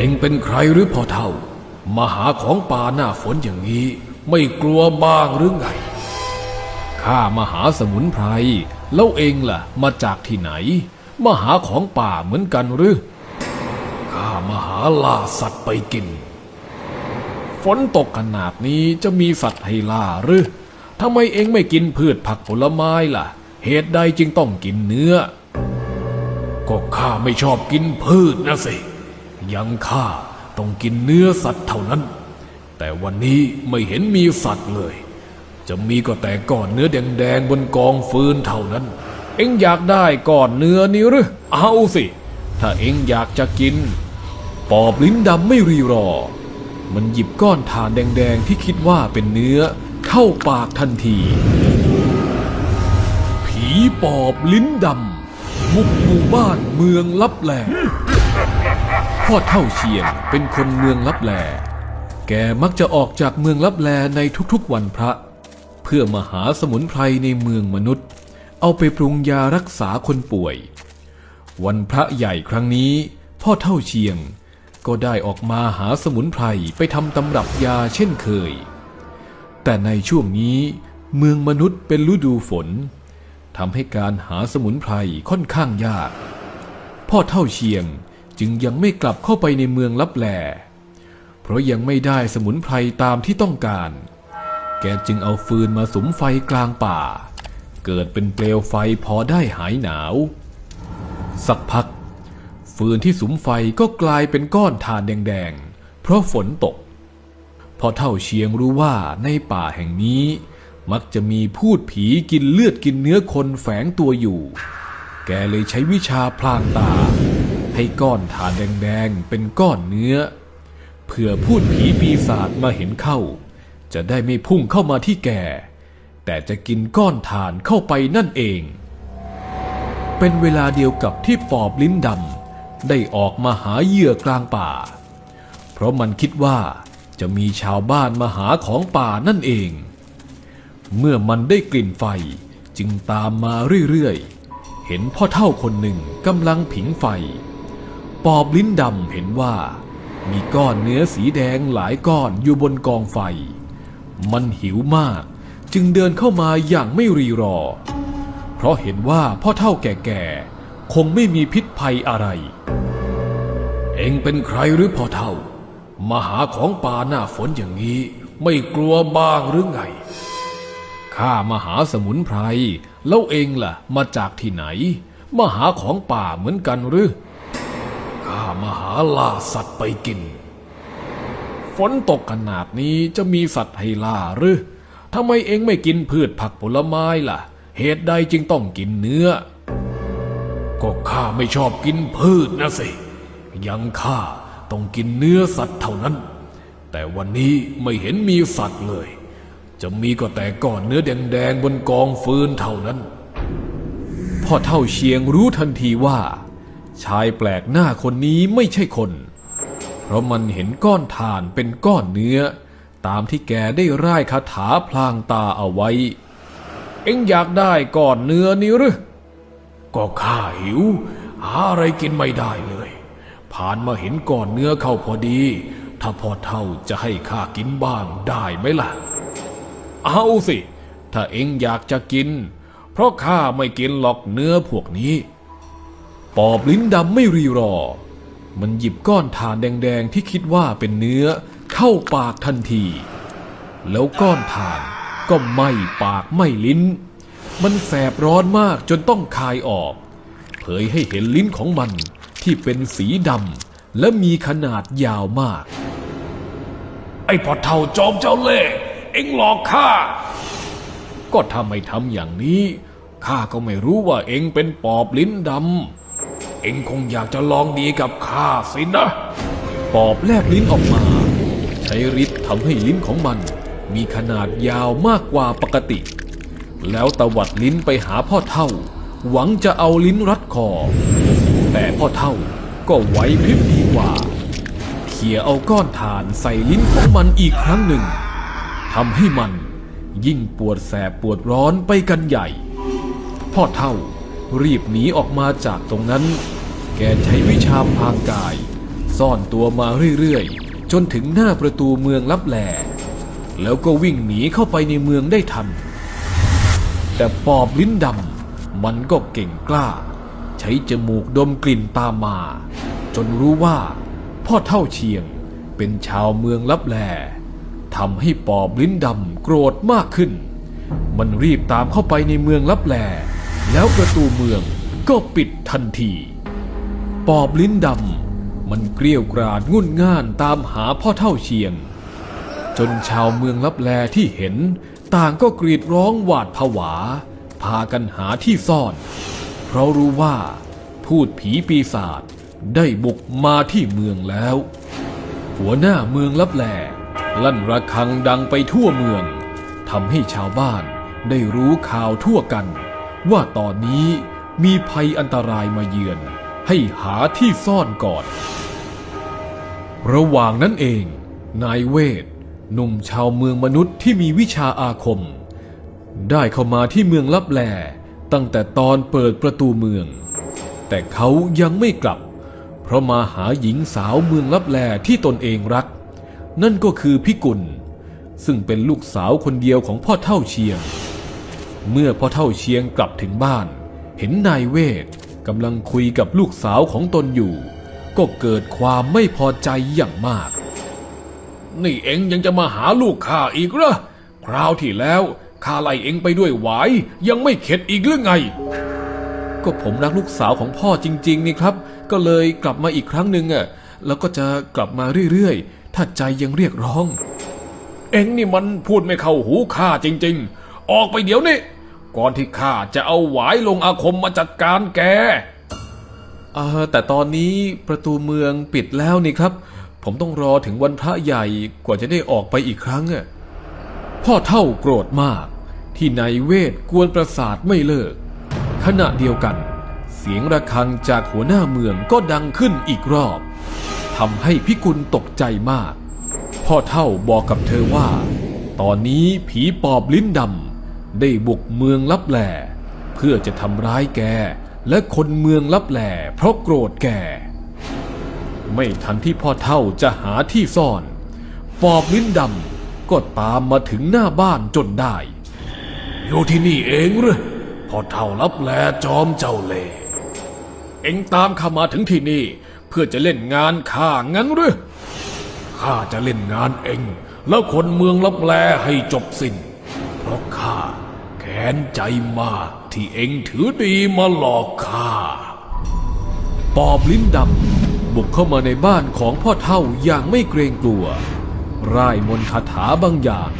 องเป็นใครหรือพ่อเท่า มาหาของป่าหน้าฝนอย่างนี้ ไม่กลัวบ้างหรือไง ข้ามาหาสมุนไพร แล้วเองล่ะ มาจากที่ไหน มาหาของป่าเหมือนกันหรือ ข้ามาหาล่าสัตว์ไปกิน ฝนตกขนาดนี้จะมีสัตว์ให้ล่าหรือทำไมเองไม่กินพืชผักผลไม้ล่ะ เหตุใดจึงต้องกินเนื้อ ก็ข้าไม่ชอบกินพืชนะสิ ยังข้าต้องกินเนื้อสัตว์เท่านั้น แต่วันนี้ไม่เห็นมีสัตว์เลย จะมีก็แต่ก้อนเนื้อแดงๆบนกองฟืนเท่านั้น เอ็งอยากได้ก้อนเนื้อนี้หรือเอาสิ ถ้าเอ็งอยากจะกิน ปอบลิ้นดำไม่รีรอ มันหยิบก้อนถ่านแดงๆที่คิดว่าเป็นเนื้อเข้าปากทันที ผีปอบลิ้นดำบุกหมู่บ้านเมืองลับแล พ่อเท่าเชียงเป็นคนเมืองลับแล แกมักจะออกจากเมืองลับแลในทุกๆวันพระ เพื่อมาหาสมุนไพรในเมืองมนุษย์ เอาไปปรุงยารักษาคนป่วย วันพระใหญ่ครั้งนี้ พ่อเท่าเชียง ก็ได้ออกมาหาสมุนไพรไปทำตำรับยาเช่นเคย แต่ในช่วงนี้เมืองมนุษย์เป็นฤดูฝนทำให้การหาสมุนไพรค่อนข้างยาก พ่อเท่าเชียง จึงยังไม่กลับเข้าไปในเมืองลับแล เพราะยังไม่ได้สมุนไพรตามที่ต้องการ แกจึงเอาฟืนมาสุมไฟกลางป่า เกิดเป็นเปลวไฟพอได้หายหนาว สักพัก ฟืนที่สุมไฟก็กลายเป็นก้อนถ่านแดงๆ เพราะฝนตก พอเท่าเชียงรู้ว่าในป่าแห่งนี้ มักจะมีพูดผีกินเลือดกินเนื้อคนแฝงตัวอยู่ แกเลยใช้วิชาพลางตา ให้ก้อนถ่านแดงๆเป็นก้อนเนื้อเผื่อพูดผีปีศาจมาเห็นเข้า จะได้ไม่พุ่งเข้ามาที่แกแต่จะกินก้อนถ่านเข้าไปนั่นเอง เป็นเวลาเดียวกับที่ปอบลิ้นดำได้ออกมาหาเหยื่อกลางป่า เพราะมันคิดว่าจะมีชาวบ้านมาหาของป่านั่นเอง เมื่อมันได้กลิ่นไฟจึงตามมาเรื่อยๆ เห็นพ่อเท่าคนหนึ่งกำลังผิงไฟ ปอบลิ้นดำเห็นว่า มีก้อนเนื้อสีแดงหลายก้อนอยู่บนกองไฟ มันหิวมากจึงเดินเข้ามาอย่างไม่รีรอ เพราะเห็นว่าพ่อเท่าแก่ๆ คงไม่มีพิษภัยอะไร เองเป็นใครหรือพ่อเท่า มาหาของป่าหน้าฝนอย่างนี้ ไม่กลัวบ้างหรือไง ข้ามาหาสมุนไพร แล้วเองล่ะ มาจากที่ไหน มาหาของป่าเหมือนกันหรือามาหาล่าสัตว์ไปกิน ฝนตกขนาดนี้จะมีสัตว์ให้ล่าหรือทำไมเองไม่กินพืชผักผลไม้ล่ะ เหตุใดจึงต้องกินเนื้อ ก็ข้าไม่ชอบกินพืชนะสิ ยังข้าต้องกินเนื้อสัตว์เท่านั้น แต่วันนี้ไม่เห็นมีสัตว์เลย จะมีก็แต่ก้อนเนื้อแดงๆบนกองฟืนเท่านั้นพ่อเท่าเชียงรู้ทันทีว่า ชายแปลกหน้าคนนี้ไม่ใช่คน เพราะมันเห็นก้อนถ่านเป็นก้อนเนื้อ ตามที่แกได้ร่ายคาถาพลางตาเอาไว้ เอ็งอยากได้ก้อนเนื้อนี้หรือก็ข้าหิว หาอะไรกินไม่ได้เลย ผ่านมาเห็นก้อนเนื้อเข้าพอดี ถ้าพอเท่าจะให้ข้ากินบ้างได้ไหมล่ะ เอาสิ ถ้าเอ็งอยากจะกิน เพราะข้าไม่กินหรอกเนื้อพวกนี้ ปอบลิ้นดำไม่รีรอ มันหยิบก้อนถ่านแดงๆที่คิดว่าเป็นเนื้อเข้าปากทันที แล้วก้อนถ่านก็ไหม้ปากไหม้ลิ้น มันแสบร้อนมากจนต้องคายออก เผยให้เห็นลิ้นของมันที่เป็นสีดำและมีขนาดยาวมาก ไอ้พอเท่าจอมเจ้าเล่ห์เอ็งหลอกข้า ก็ถ้าไม่ทำอย่างนี้ข้าก็ไม่รู้ว่าเอ็งเป็นปอบลิ้นดำ เอ็งคงอยากจะลองดีกับข้าสินะ ปอบแลบลิ้นออกมา ใช้ฤทธิ์ทำให้ลิ้นของมัน มีขนาดยาวมากกว่าปกติ แล้วตวัดลิ้นไปหาพ่อเท่า หวังจะเอาลิ้นรัดคอ แต่พ่อเท่าก็ไหวพริบดีกว่าเขี่ยเอาก้อนถ่านใส่ลิ้นของมันอีกครั้งหนึ่งทำให้มันยิ่งปวดแสบปวดร้อนไปกันใหญ่ พ่อเท่า รีบหนีออกมาจากตรงนั้น แกใช้วิชาพรางกาย ซ่อนตัวมาเรื่อยๆ จนถึงหน้าประตูเมืองลับแลแล้วก็วิ่งหนีเข้าไปในเมืองได้ทัน แต่ปอบลิ้นดำมันก็เก่งกล้า ใช้จมูกดมกลิ่นตามมา จนรู้ว่า พ่อเท่าเชียงเป็นชาวเมืองลับแลทำให้ปอบลิ้นดำโกรธมากขึ้น มันรีบตามเข้าไปในเมืองลับแล แล้วประตูเมืองก็ปิดทันที ปอบลิ้นดำมันเกลี้ยวกราดงุ่นง่านตามหาพ่อเท่าเชียง จนชาวเมืองลับแลที่เห็น ต่างก็กรีดร้องหวาดผวา พากันหาที่ซ่อน เพราะรู้ว่า พูดผีปีศาจได้บุกมาที่เมืองแล้ว หัวหน้าเมืองลับแลลั่นระฆังดังไปทั่วเมืองทำให้ชาวบ้านได้รู้ข่าวทั่วกัน ว่าตอนนี้มีภัยอันตรายมาเยือน ให้หาที่ซ่อนก่อน ระหว่างนั้นเอง นายเวทหนุ่มชาวเมืองมนุษย์ที่มีวิชาอาคม ได้เข้ามาที่เมืองลับแลตั้งแต่ตอนเปิดประตูเมือง แต่เขายังไม่กลับ เพราะมาหาหญิงสาวเมืองลับแลที่ตนเองรัก นั่นก็คือพิกุล ซึ่งเป็นลูกสาวคนเดียวของพ่อเท่าเชียง เมื่อพ่อเท่าเชียงกลับถึงบ้าน เห็นนายเวทกำลังคุยกับลูกสาวของตนอยู่ ก็เกิดความไม่พอใจอย่างมาก นี่เอ็งยังจะมาหาลูกข้าอีกเหรอคราวที่แล้วข้าไล่เอ็งไปด้วยหวายยังไม่เข็ดอีกหรือไง ก็ผมรักลูกสาวของพ่อจริง ๆ นี่ครับ ก็เลยกลับมาอีกครั้งหนึ่งอะแล้วก็จะกลับมาเรื่อยๆ ถ้าใจยังเรียกร้อง เอ็งนี่มันพูดไม่เข้าหูข้าจริง ๆ ออกไปเดี๋ยวนี้ ก่อนที่ข้าจะเอาหวายลงอาคมมาจัดการแกเออแต่ตอนนี้ประตูเมืองปิดแล้วนี่ครับ ผมต้องรอถึงวันพระใหญ่กว่าจะได้ออกไปอีกครั้งอะพ่อเท่าโกรธมาก ที่นายเวทกวนประสาทไม่เลิก ขณะเดียวกัน เสียงระฆังจากหัวหน้าเมืองก็ดังขึ้นอีกรอบทำให้พิกุลตกใจมาก พ่อเท่าบอกกับเธอว่า ตอนนี้ผีปอบลิ้นดำ ได้บุกเมืองลับแหล่เพื่อจะทำร้ายแก และคนเมืองลับแหล่เพราะโกรธแก ไม่ทันที่พ่อเท่าจะหาที่ซ่อน ปอบลิ้นดำก็ตามมาถึงหน้าบ้านจนได้ อยู่ที่นี่เองหรือพ่อเท่ารับแลจอมเจ้าเล่เอ็งตามข้ามาถึงที่นี่ เพื่อจะเล่นงานข้างั้นหรือข้าจะเล่นงานเอ็งแล้วคนเมืองลับแลให้จบสิ้นเพราะข้า ค้นใจมากที่เอ็งถือดีมาหลอกข้า ปอบลิ้นดำบุกเข้ามาในบ้านของพ่อเท่าอย่างไม่เกรงกลัว ร่ายมนต์คาถาบางอย่าง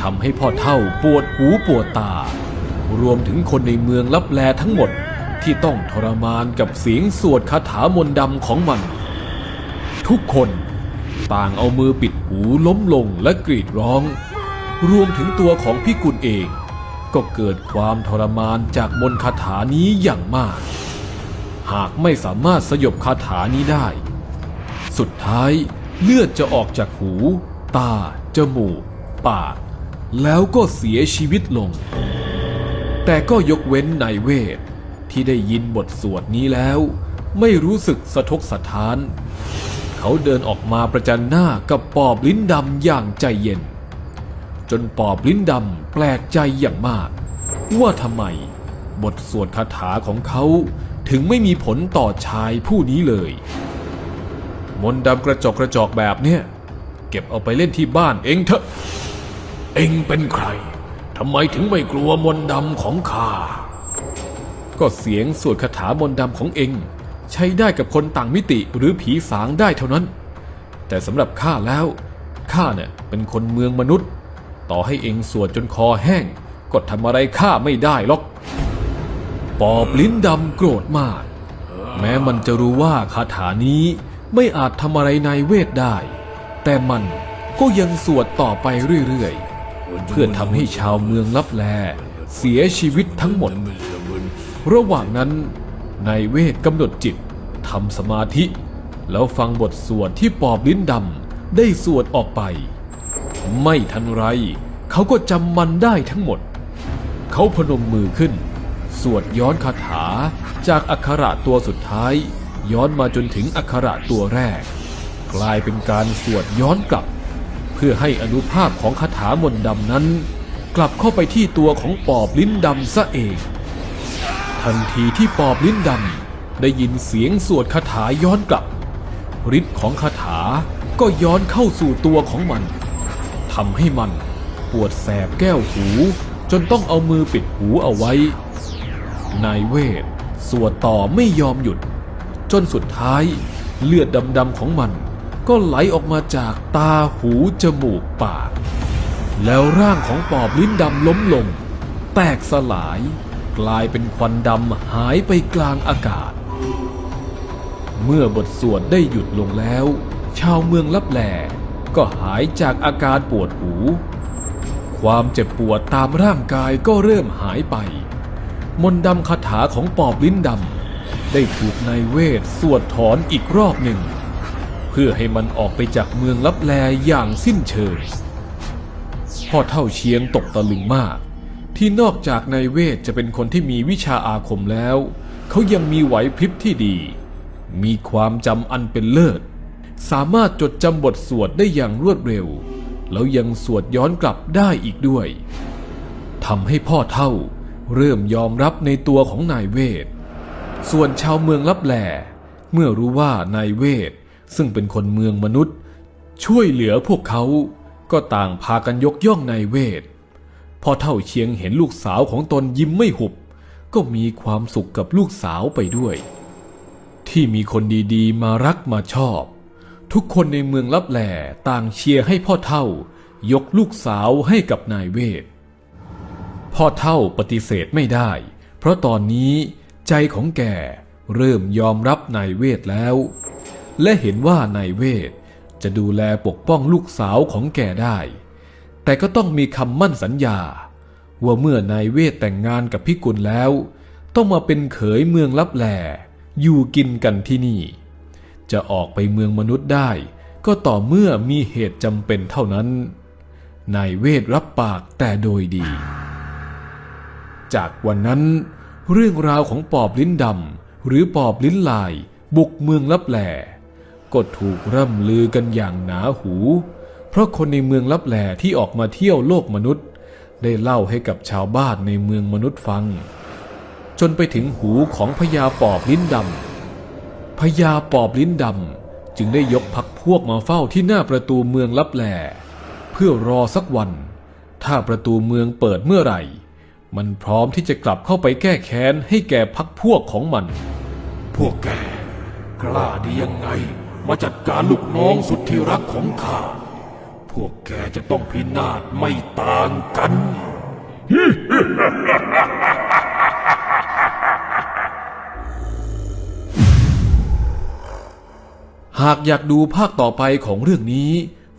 ทำให้พ่อเท่าปวดหูปวดตา รวมถึงคนในเมืองลับแลทั้งหมดที่ต้องทรมานกับเสียงสวดคาถามนต์ดำของมัน ทุกคนต่างเอามือปิดหูล้มลงและกรีดร้อง รวมถึงตัวของพี่กุลเอง ก็เกิดความทรมานจากมนต์คาถานี้อย่างมาก หากไม่สามารถสยบคาถานี้ได้ สุดท้ายเลือดจะออกจากหู ตา จมูก ปาก แล้วก็เสียชีวิตลง แต่ก็ยกเว้นนายเวท ที่ได้ยินบทสวดนี้แล้ว ไม่รู้สึกสะทกสะท้าน เขาเดินออกมาประจันหน้ากับปอบลิ้นดำอย่างใจเย็น จนปอบลิ้นดำแปลกใจอย่างมาก ว่าทำไม บทสวดคาถาของเขาถึงไม่มีผลต่อชายผู้นี้เลย มนต์ดำกระจอกกระจอกแบบเนี้ยเก็บเอาไปเล่นที่บ้านเองเถอะ เองเป็นใครทำไมถึงไม่กลัวมนต์ดำของข้าก็เสียงสวดคาถามนต์ดำของเอง ใช้ได้กับคนต่างมิติหรือผีสางได้เท่านั้น แต่สำหรับข้าแล้วข้าเนี่ยเป็นคนเมืองมนุษย์ ต่อให้เองสวดจนคอแห้ง ก็ทำอะไรข้าไม่ได้หรอก ปอบลิ้นดำโกรธมาก แม้มันจะรู้ว่าคาถานี้ไม่อาจทำอะไรนายเวทได้ แต่มันก็ยังสวดต่อไปเรื่อยๆ เพื่อทำให้ชาวเมืองลับแล เสียชีวิตทั้งหมด ระหว่างนั้นนายเวทกำหนดจิตทำสมาธิ แล้วฟังบทสวดที่ปอบลิ้นดำได้สวดออกไป ไม่ทันไร เขาก็จำมันได้ทั้งหมด เขาพนมมือขึ้น สวดย้อนคาถาจากอักขระตัวสุดท้าย ย้อนมาจนถึงอักขระตัวแรก กลายเป็นการสวดย้อนกลับ เพื่อให้อนุภาพของคาถามนต์ดำนั้น กลับเข้าไปที่ตัวของปอบลิ้นดำซะเอง ทันทีที่ปอบลิ้นดำได้ยินเสียงสวดคาถาย้อนกลับฤทธิ์ของคาถาก็ย้อนเข้าสู่ตัวของมัน ทำให้มันปวดแสบแก้วหู จนต้องเอามือปิดหูเอาไว้ นายเวทสวดต่อไม่ยอมหยุด จนสุดท้ายเลือดดำๆของมัน ก็ไหลออกมาจากตาหูจมูกปาก แล้วร่างของปอบลิ้นดำล้มลง แตกสลาย กลายเป็นควันดำหายไปกลางอากาศ เมื่อบทสวดได้หยุดลงแล้ว ชาวเมืองลับแหล ก็หายจากอาการปวดหู ความเจ็บปวดตามร่างกายก็เริ่มหายไป มนต์ดำคาถาของปอบลิ้นดำได้ถูกนายเวทสวดถอนอีกรอบหนึ่ง เพื่อให้มันออกไปจากเมืองลับแลอย่างสิ้นเชิงพ่อเท่าเชียงตกตะลึงมาก ที่นอกจากนายเวทจะเป็นคนที่มีวิชาอาคมแล้ว เขายังมีไหวพริบที่ดี มีความจำอันเป็นเลิศ สามารถจดจำบทสวดได้อย่างรวดเร็ว แล้วยังสวดย้อนกลับได้อีกด้วยทำให้พ่อเท่าเริ่มยอมรับในตัวของนายเวท ส่วนชาวเมืองลับแลเมื่อรู้ว่านายเวท ซึ่งเป็นคนเมืองมนุษย์ ช่วยเหลือพวกเขา ก็ต่างพากันยกย่องนายเวท พ่อเท่าเชียงเห็นลูกสาวของตนยิ้มไม่หุบ ก็มีความสุขกับลูกสาวไปด้วย ที่มีคนดีๆ มารักมาชอบ ทุกคนในเมืองลับแหล่ต่างเชียร์ให้พ่อเท่า ยกลูกสาวให้กับนายเวท พ่อเท่าปฏิเสธไม่ได้ เพราะตอนนี้ใจของแกเริ่มยอมรับนายเวทแล้ว และเห็นว่านายเวทจะดูแลปกป้องลูกสาวของแกได้ แต่ก็ต้องมีคำมั่นสัญญา ว่าเมื่อนายเวทแต่งงานกับพิกุลแล้ว ต้องมาเป็นเขยเมืองลับแหล่อยู่กินกันที่นี่ จะออกไปเมืองมนุษย์ได้ ก็ต่อเมื่อมีเหตุจำเป็นเท่านั้น นายเวทรับปากแต่โดยดี จากวันนั้น เรื่องราวของปอบลิ้นดำหรือปอบลิ้นลาย บุกเมืองลับแหลก็ถูกร่ำลือกันอย่างหนาหู เพราะคนในเมืองลับแหลที่ออกมาเที่ยวโลกมนุษย์ ได้เล่าให้กับชาวบ้านในเมืองมนุษย์ฟัง จนไปถึงหูของพญาปอบลิ้นดำ พญาปอบลิ้นดำจึงได้ยกพักพวกมาเฝ้าที่หน้าประตูเมืองลับแล เพื่อรอสักวัน ถ้าประตูเมืองเปิดเมื่อไหร่ มันพร้อมที่จะกลับเข้าไปแก้แค้นให้แก่พักพวกของมัน พวกแกกล้าดียังไง มาจัดการลูกน้องสุดที่รักของข้าพวกแกจะต้องพินาศไม่ต่างกัน หากอยากดูภาคต่อไปของเรื่องนี้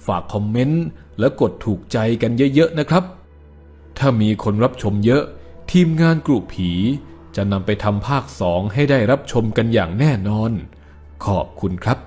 ฝากคอมเมนต์และกดถูกใจกันเยอะๆนะครับ ถ้ามีคนรับชมเยอะ ทีมงานกลุ่มผีจะนำไปทำภาคสองให้ได้รับชมกันอย่างแน่นอน ขอบคุณครับ